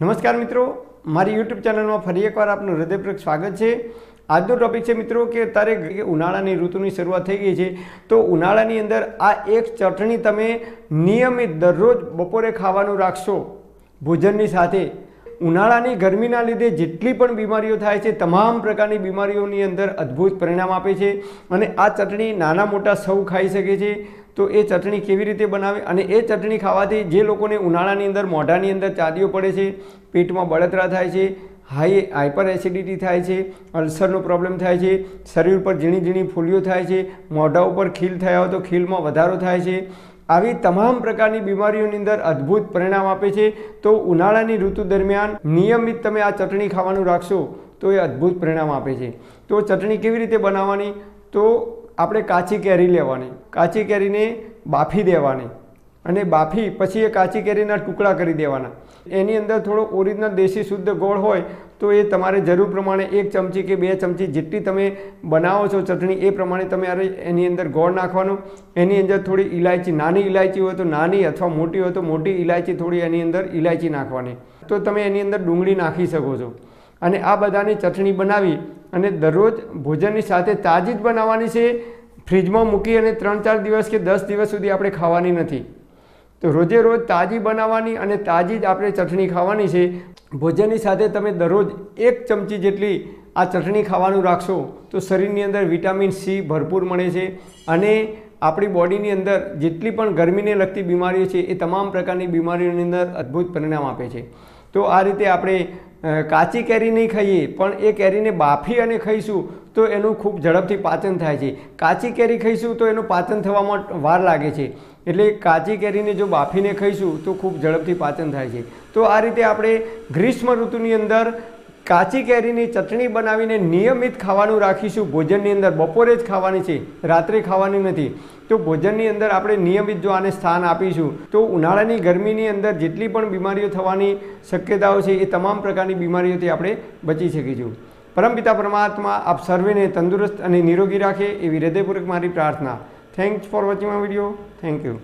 નમસ્કાર મિત્રો, મારી યુટ્યુબ ચેનલમાં ફરી એકવાર આપનું હૃદયપૂર્વક સ્વાગત છે. આજનો ટોપિક છે મિત્રો કે અત્યારે ઉનાળાની ઋતુની શરૂઆત થઈ ગઈ છે. તો ઉનાળાની અંદર આ એક ચટણી તમે નિયમિત દરરોજ બપોરે ખાવાનું રાખશો ભોજનની સાથે. ઉનાળાની ગરમીના લીધે જેટલી પણ બીમારીઓ થાય છે, તમામ પ્રકારની બીમારીઓની અંદર અદ્ભુત પરિણામ આપે છે. અને આ ચટણી નાના મોટા સૌ ખાઈ શકે છે. તો એ ચટણી કેવી રીતે બનાવે અને એ ચટણી ખાવાથી જે લોકોને ઉનાળાની અંદર, મોઢાની અંદર ચાદીઓ પડે છે, પેટમાં બળતરા થાય છે, હાઈ હાઇપર એસિડિટી થાય છે, અલ્સરનો પ્રોબ્લેમ થાય છે, શરીર પર ઝીણી ઝીણી ફૂલીઓ થાય છે, મોઢા ઉપર ખીલ થયા હોય તો ખીલમાં વધારો થાય છે. આવી તમામ પ્રકારની બીમારીઓની અંદર અદ્ભુત પરિણામ આપે છે. તો ઉનાળાની ઋતુ દરમિયાન નિયમિત તમે આ ચટણી ખાવાનું રાખશો તો એ અદ્ભુત પરિણામ આપે છે. તો ચટણી કેવી રીતે બનાવવાની? તો આપણે કાચી કેરી લેવાની. કાચી કેરીને બાફી દેવાની અને બાફી પછી એ કાચી કેરીના ટુકડા કરી દેવાના. એની અંદર થોડો ઓરિજિનલ દેશી શુદ્ધ ગોળ હોય તો એ તમારે જરૂર પ્રમાણે એક ચમચી કે બે ચમચી જેટલી તમે બનાવો છો ચટણી, એ પ્રમાણે તમે અરે એની અંદર ગોળ નાખવાનો. એની અંદર થોડી ઇલાયચી નાની ઇલાયચી હોય તો નાની અથવા મોટી હોય તો મોટી ઇલાયચી થોડી એની અંદર ઇલાયચી નાખવાની. તો તમે એની અંદર ડુંગળી નાખી શકો છો. અને આ બધાની ચટણી બનાવી અને દરરોજ ભોજનની સાથે તાજી જ બનાવવાની છે. ફ્રીજમાં મૂકી અને ત્રણ ચાર દિવસ કે દસ દિવસ સુધી આપણે ખાવાની નથી. તો રોજે રોજ તાજી બનાવવાની અને તાજી જ આપણે ચટણી ખાવાની છે. ભોજનની સાથે તમે દરરોજ એક ચમચી જેટલી આ ચટણી ખાવાનું રાખશો, તો શરીરની અંદર વિટામિન સી ભરપૂર મળે છે. અને આપણી બોડીની અંદર જેટલી પણ ગરમીને લગતી બીમારીઓ છે, એ તમામ પ્રકારની બીમારીઓની અંદર અદ્ભુત પરિણામ આપે છે. તો આ રીતે આપણે કાચી કેરી નહીં ખાઈએ, પણ એ કેરીને બાફી અને ખાઈશું, તો એનું ખૂબ ઝડપથી પાચન થાય છે. કાચી કેરી ખાઈશું તો એનું પાચન થવામાં વાર લાગે છે. એટલે કાચી કેરીને જો બાફીને ખાઈશું તો ખૂબ ઝડપથી પાચન થાય છે. તો આ રીતે આપણે ગ્રીષ્મ ઋતુની અંદર કાચી કેરીની ચટણી બનાવીને નિયમિત ખાવાનું રાખીશું. ભોજનની અંદર બપોરે જ ખાવાની છે, રાત્રે ખાવાની નથી. તો ભોજનની અંદર આપણે નિયમિત જો આને સ્થાન આપીશું, તો ઉનાળાની ગરમીની અંદર જેટલી પણ બીમારીઓ થવાની શક્યતાઓ છે, એ તમામ પ્રકારની બીમારીઓથી આપણે બચી શકીશું. પરમપિતા પરમાત્મા, આપ સર્વેને તંદુરસ્ત અને નિરોગી રાખે એવી હૃદયપૂર્વક મારી પ્રાર્થના. Thanks for watching my video thank you